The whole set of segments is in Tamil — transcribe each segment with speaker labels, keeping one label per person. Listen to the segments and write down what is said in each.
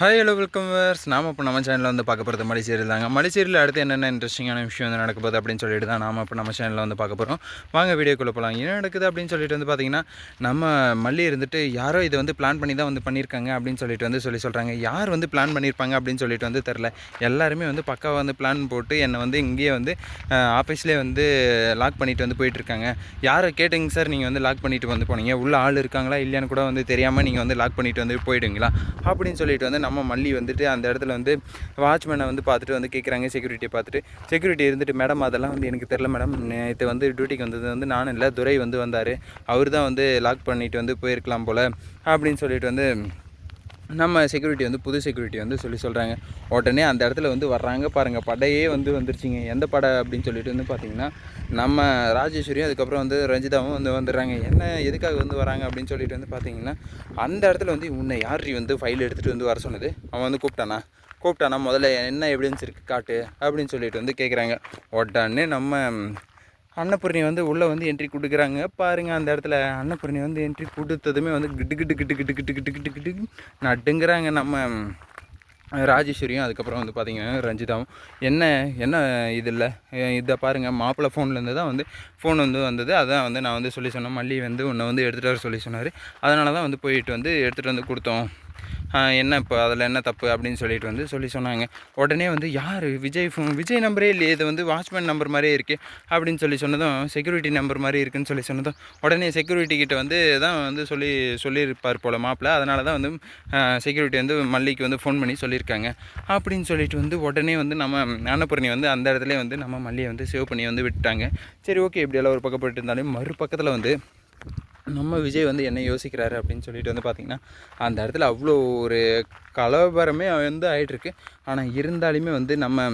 Speaker 1: ஹாய் ஹலோ வெல்கம் வேர்ஸ் நாம் இப்போ நம்ம சேனலில் வந்து பார்க்க போகிறது மலைச்சேரியில் தாங்க. மலை அடுத்து என்னென்ன இன்ட்ரெஸ்டிங்கான விஷயம் வந்து நடக்க போகுது அப்படின்னு சொல்லிட்டு தான் நாம் இப்போ நம்ம சேனலில் வந்து பார்க்க போகிறோம் வாங்க வீடியோக்குள்ளே போகலாம் என்ன நடக்குது அப்படின்னு சொல்லிட்டு வந்து பார்த்தீங்கன்னா நம்ம மல்லி இருந்துட்டு யாரோ இதை வந்து பிளான் பண்ணி தான் வந்து பண்ணியிருக்காங்க அப்படின்னு சொல்லிட்டு வந்து சொல்லி சொல்கிறாங்க யார் வந்து பிளான் பண்ணியிருப்பாங்க அப்படின்னு சொல்லிட்டு வந்து தெரில எல்லாருமே வந்து பக்காவாக வந்து பிளான் போட்டு என்னை வந்து இங்கேயே வந்து ஆஃபீஸ்லேயே வந்து லாக் பண்ணிட்டு வந்து போயிட்டுருக்காங்க. யாரை கேட்டுங்க சார் நீங்கள் வந்து லாக் பண்ணிட்டு வந்து போனீங்க. உள்ள ஆள் இருக்காங்களா இல்லையான்னு கூட வந்து தெரியாமல் நீங்கள் வந்து லாக் பண்ணிட்டு வந்து போயிடுங்களா அப்படின்னு சொல்லிட்டு வந்து நம்ம மல்லி வந்துட்டு அந்த இடத்துல வந்து வாட்ச்மேனை வந்து பார்த்துட்டு வந்து கேட்குறாங்க செக்யூரிட்டியை பார்த்துட்டு. செக்யூரிட்டி இருந்துட்டு மேடம் அதெல்லாம் வந்து எனக்கு தெரில மேடம் நேற்று வந்து டியூட்டிக்கு வந்தது வந்து நானும் இல்லை துரை வந்து வந்தார். அவர் தான் வந்து லாக் பண்ணிட்டு வந்து போயிருக்கலாம் போல் அப்படின்னு சொல்லிட்டு வந்து நம்ம செக்யூரிட்டி வந்து புது செக்யூரிட்டி வந்து சொல்லி சொல்கிறாங்க உடனே அந்த இடத்துல வந்து வர்றாங்க. பாருங்கள் படையே வந்து வந்துருச்சிங்க. எந்த படை அப்படின்னு சொல்லிட்டு வந்து பார்த்தீங்கன்னா நம்ம ராஜேஸ்வரியும் அதுக்கப்புறம் வந்து ரஞ்சிதாவும் வந்து வந்துடுறாங்க. என்ன எதுக்காக வந்து வராங்க அப்படின்னு சொல்லிட்டு வந்து பார்த்தீங்கன்னா அந்த இடத்துல வந்து உன்னை யார் வந்து ஃபைல் எடுத்துகிட்டு வந்து வர சொன்னது? அவன் வந்து கூப்பிட்டானா? கூப்பிட்டானா முதல்ல என்ன எவிடன்ஸ் இருக்குது காட்டு அப்படின்னு சொல்லிட்டு வந்து கேட்குறாங்க உடனே நம்ம அன்னபூர்ணி வந்து உள்ளே வந்து என்ட்ரி கொடுக்குறாங்க. பாருங்கள் அந்த இடத்துல அன்னபூர்ணி வந்து என்ட்ரி கொடுத்ததுமே வந்து கிட்டு கிட்டு கிட்டு கிட்டு கிட்டு கிட்டு கிட்டு கிட்டு நட்டுங்கிறாங்க நம்ம ராஜேஸ்வரியும். அதுக்கப்புறம் வந்து பார்த்திங்கன்னா ரஞ்சிதாவும். என்ன என்ன இது இல்லை? இதை பாருங்கள் மாப்பிள்ளை ஃபோன்லேருந்து தான் வந்து ஃபோன் வந்து வந்தது. அதான் வந்து நான் வந்து சொல்லி சொன்னேன். மல்லி வந்து உன்னை வந்து எடுத்துகிட்டு வர சொல்லி சொன்னார். அதனால தான் வந்து போயிட்டு வந்து எடுத்துகிட்டு வந்து கொடுத்தோம். என்ன இப்போ அதில் என்ன தப்பு அப்படின்னு சொல்லிட்டு வந்து சொல்லி சொன்னாங்க. உடனே வந்து யார்? விஜய் ஃபோன் விஜய் நம்பரே இல்லையே இது வந்து வாட்ச்மேன் நம்பர் மாதிரியே இருக்குது அப்படின்னு சொல்லி சொன்னதும் செக்யூரிட்டி நம்பர் மாதிரி இருக்குன்னு சொல்லி சொன்னதும் உடனே செக்யூரிட்டி கிட்ட வந்து தான் வந்து சொல்லி சொல்லியிருப்பார் போல் மாப்பிள்ள அதனால தான் வந்து செக்யூரிட்டி வந்து மல்லிக்கு வந்து ஃபோன் பண்ணி சொல்லியிருக்காங்க. அப்படின்னு சொல்லிட்டு வந்து உடனே வந்து நம்ம அன்னபூர்ணி வந்து அந்த இடத்துல வந்து நம்ம மல்லியை வந்து சேவ் பண்ணி வந்து விட்டாங்க சரி ஓகே இப்படியெல்லாம் ஒரு பக்கம் போயிட்டு இருந்தாலும் மறுபக்கத்தில் வந்து நம்ம விஜய் வந்து என்ன யோசிக்கிறாரு அப்படின்னு சொல்லிட்டு வந்து பார்த்திங்கன்னா அந்த இடத்துல அவ்வளோ ஒரு கலவரமே வந்து ஆகிட்டுருக்கு ஆனால் இருந்தாலுமே வந்து நம்ம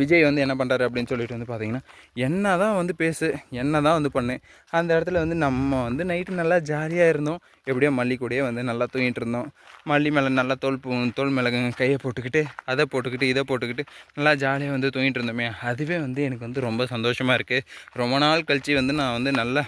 Speaker 1: விஜய் வந்து என்ன பண்ணுறாரு அப்படின்னு சொல்லிட்டு வந்து பார்த்தீங்கன்னா என்ன தான் வந்து பேசு என்ன தான் வந்து பண்ணு. அந்த இடத்துல வந்து நம்ம வந்து நைட்டு நல்லா ஜாலியாக இருந்தோம். எப்படியோ மல்லி கூடயே வந்து நல்லா தூங்கிட்டு இருந்தோம். மல்லி மேலே நல்லா தோல் பூ தோல் மிளகுங்க கையை போட்டுக்கிட்டு அதை போட்டுக்கிட்டு இதை போட்டுக்கிட்டு நல்லா ஜாலியாக வந்து தூங்கிட்டு இருந்தோமே. அதுவே வந்து எனக்கு வந்து ரொம்ப சந்தோஷமாக இருக்குது ரொம்ப நாள் கழித்து வந்து நான் வந்து நல்லா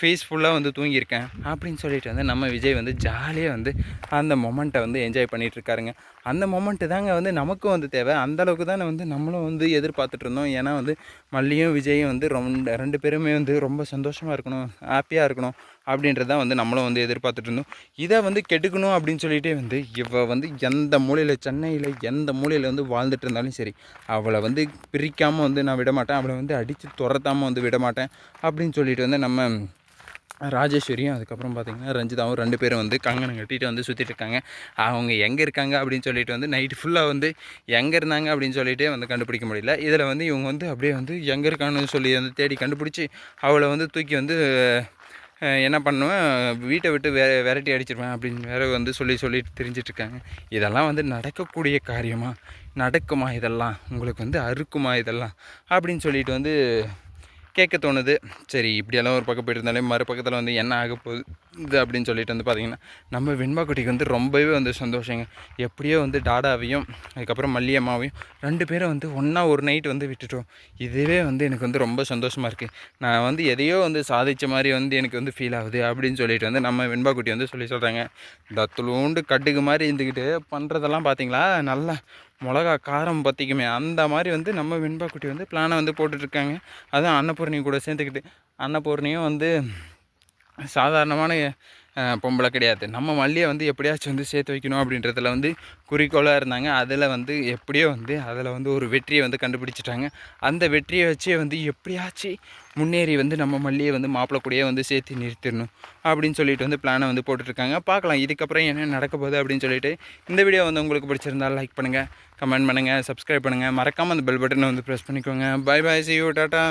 Speaker 1: பீஸ்ஃபுல்லாக வந்து தூங்கியிருக்கேன் அப்படின்னு சொல்லிட்டு வந்து நம்ம விஜய் வந்து ஜாலியாக வந்து அந்த மொமெண்ட்டை வந்து என்ஜாய் பண்ணிகிட்ருக்காருங்க அந்த மொமெண்ட்டு தாங்க வந்து நமக்கும் வந்து தேவை. அந்தளவுக்கு தான் வந்து நம்மளும் வந்து எதிர்பார்த்துட்டு இருந்தோம். ஏன்னா வந்து மல்லியும் விஜயும் வந்து ரொம்ப ரெண்டு பேருமே வந்து ரொம்ப சந்தோஷமாக இருக்கணும் ஹாப்பியாக இருக்கணும் அப்படின்றதான் வந்து நம்மளும் வந்து எதிர்பார்த்துட்டு இருந்தோம். இதை வந்து கெடுக்கணும் அப்படின்னு சொல்லிகிட்டே வந்து இவள் வந்து எந்த மூலையில் சென்னையில் எந்த மூலையில் வந்து வாழ்ந்துட்டு இருந்தாலும் சரி அவளை வந்து பிரிக்காமல் வந்து நான் விட மாட்டேன் அவளை வந்து அடித்து துரத்தாமல் வந்து விட மாட்டேன் அப்படின்னு சொல்லிட்டு வந்து நம்ம ராஜேஸ்வரியும் அதுக்கப்புறம் பார்த்திங்கன்னா ரஞ்சிதாவும் ரெண்டு பேரும் வந்து கங்கனை கட்டிட்டு வந்து சுற்றிட்டு இருக்காங்க. அவங்க எங்கே இருக்காங்க அப்படின்னு சொல்லிட்டு வந்து நைட்டு ஃபுல்லாக வந்து எங்கே இருந்தாங்க அப்படின்னு சொல்லிட்டு வந்து கண்டுபிடிக்க முடியல. இதில் வந்து இவங்க வந்து அப்படியே வந்து எங்கே இருக்கான்னு சொல்லி வந்து தேடி கண்டுபிடிச்சி அவளை வந்து தூக்கி வந்து என்ன பண்ணுவேன் வீட்டை விட்டு வே விரட்டி அடிச்சிருவேன் அப்படின்னு வேற வந்து சொல்லி சொல்லிட்டு தெரிஞ்சிட்ருக்காங்க இதெல்லாம் வந்து நடக்கக்கூடிய காரியமாக நடக்குமா இதெல்லாம்? உங்களுக்கு வந்து அறுக்குமா இதெல்லாம்? அப்படின்னு சொல்லிட்டு வந்து கேட்க தோணுது. சரி இப்படியெல்லாம் ஒரு பக்கம் போயிட்டு இருந்தாலே மறுபக்கத்தில் வந்து என்ன ஆக போகுது இது அப்படின்னு சொல்லிட்டு வந்து பார்த்திங்கன்னா நம்ம வெண்பாக்குட்டிக்கு வந்து ரொம்பவே வந்து சந்தோஷங்க. எப்படியோ வந்து டாடாவையும் அதுக்கப்புறம் மல்லியம்மாவையும் ரெண்டு பேரும் வந்து ஒன்றா ஒரு நைட் வந்து விட்டுட்டோம். இதுவே வந்து எனக்கு வந்து ரொம்ப சந்தோஷமாக இருக்குது நான் வந்து எதையோ வந்து சாதித்த மாதிரி வந்து எனக்கு வந்து ஃபீல் ஆகுது அப்படின்னு சொல்லிட்டு வந்து நம்ம வெண்பாக்குட்டி வந்து சொல்லி சொல்கிறாங்க தத்துலூண்டு கட்டுக்கு மாதிரி இருந்துக்கிட்டு பண்ணுறதெல்லாம் பார்த்தீங்களா நல்லா மிளகா காரம் பற்றிக்குமே அந்த மாதிரி வந்து நம்ம வெண்பாக்குட்டி வந்து பிளானை வந்து போட்டுட்ருக்காங்க அதுவும் அன்னபூர்ணி கூட சேர்ந்துக்கிட்டு அன்னபூர்ணியும் வந்து சாதாரணமான பொம்பளை கிடையாது. நம்ம மல்லியை வந்து எப்படியாச்சும் வந்து சேர்த்து வைக்கணும் அப்படின்றதுல வந்து குறிக்கோளாக இருந்தாங்க. அதில் வந்து எப்படியோ வந்து அதில் வந்து ஒரு வெற்றியை வந்து கண்டுபிடிச்சிட்டாங்க. அந்த வெற்றியை வச்சே வந்து எப்படியாச்சும் முன்னேறி வந்து நம்ம மல்லியை வந்து மாப்பிள்ளை கூடயே வந்து சேர்த்து நிறுத்திடணும் அப்படின்னு சொல்லிட்டு வந்து பிளானை வந்து போட்டுட்ருக்காங்க. பார்க்கலாம் இதுக்கப்புறம் என்ன நடக்க போகுது அப்படின்னு சொல்லிட்டு இந்த வீடியோ வந்து உங்களுக்கு பிடிச்சிருந்தால் லைக் பண்ணுங்கள் கமெண்ட் பண்ணுங்கள் சப்ஸ்கிரைப் பண்ணுங்கள் மறக்காமல் அந்த பெல் பட்டனை வந்து ப்ரெஸ் பண்ணிக்கோங்க. Bye bye see you tata